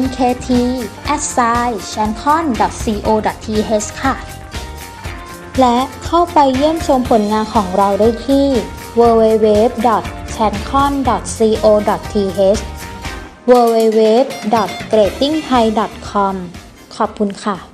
mkt chancon co th ค่ะ และเข้าไปเยี่ยมชมผลงานของเราได้ที่ www chancon co th www gradingthai com ขอบคุณค่ะ